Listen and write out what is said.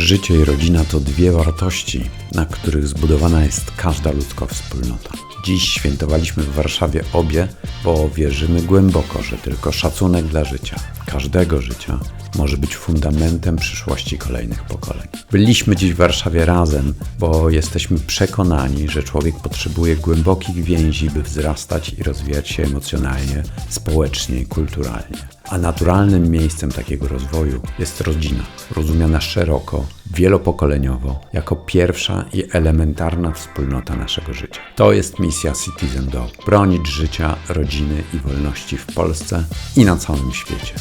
Życie i rodzina to dwie wartości, na których zbudowana jest każda ludzka wspólnota. Dziś świętowaliśmy w Warszawie obie, bo wierzymy głęboko, że tylko szacunek dla życia, każdego życia, może być fundamentem przyszłości kolejnych pokoleń. Byliśmy dziś w Warszawie razem, bo jesteśmy przekonani, że człowiek potrzebuje głębokich więzi, by wzrastać i rozwijać się emocjonalnie, społecznie i kulturalnie. A naturalnym miejscem takiego rozwoju jest rodzina, rozumiana szeroko, wielopokoleniowo, jako pierwsza i elementarna wspólnota naszego życia. To jest misja Citizen Dog bronić życia, rodziny i wolności w Polsce i na całym świecie.